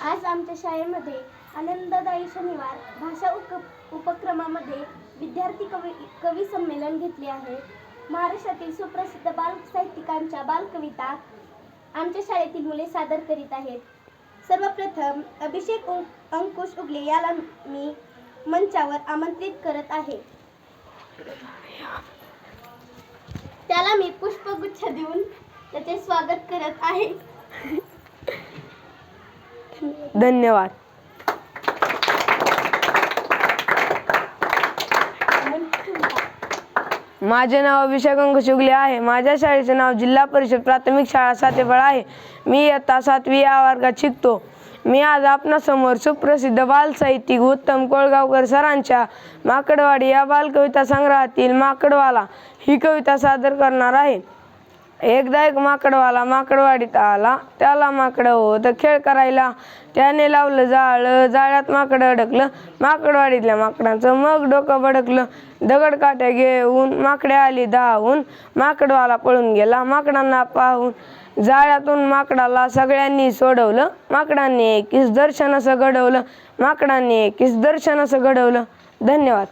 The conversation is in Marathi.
आज आमच्या शाळेमध्ये आनंददायी शनिवार भाषा उप उपक्रमामध्ये विद्यार्थी कवी कवी संमेलन घेतले आहे. महाराष्ट्रातील सुप्रसिद्ध बाल साहित्यिकांच्या बालकविता आमच्या शाळेतील मुले सादर करीत आहेत. सर्वप्रथम अभिषेक अंकुश उगले याला मी मंचावर आमंत्रित करत आहे. त्याला मी पुष्पगुच्छ देऊन त्याचे स्वागत करत आहे. धन्यवाद. माझे नाव अभिषेक अंकशुगले आहे. माझ्या शाळेचे नाव जिल्हा परिषद प्राथमिक शाळा सातेफळ आहे. मी इयत्ता सातवी या वर्गात शिकतो. मी आज आपणासमोर सुप्रसिद्ध बालसाहित्यिक उत्तम कोळगावकर सरांच्या माकडवाडी या बालकविता संग्रहातील माकडवाला ही कविता सादर करणार आहे. एकदा एक माकडवाला माकडवाडीत आला त्याला माकडं होतं खेळ करायला. त्याने लावलं जाळं जाळ्यात माकडं अडकलं माकडवाडीतल्या माकडांचं मग डोकं भडकलं. दगड काट्या घेऊन माकडे आली धावून माकडवाला पळून गेला माकडांना पाहून. जाळ्यातून माकडाला सगळ्यांनी सोडवलं माकडांनी एकीस दर्शन असं घडवलं माकडांनी एकीस दर्शन असं घडवलं. धन्यवाद.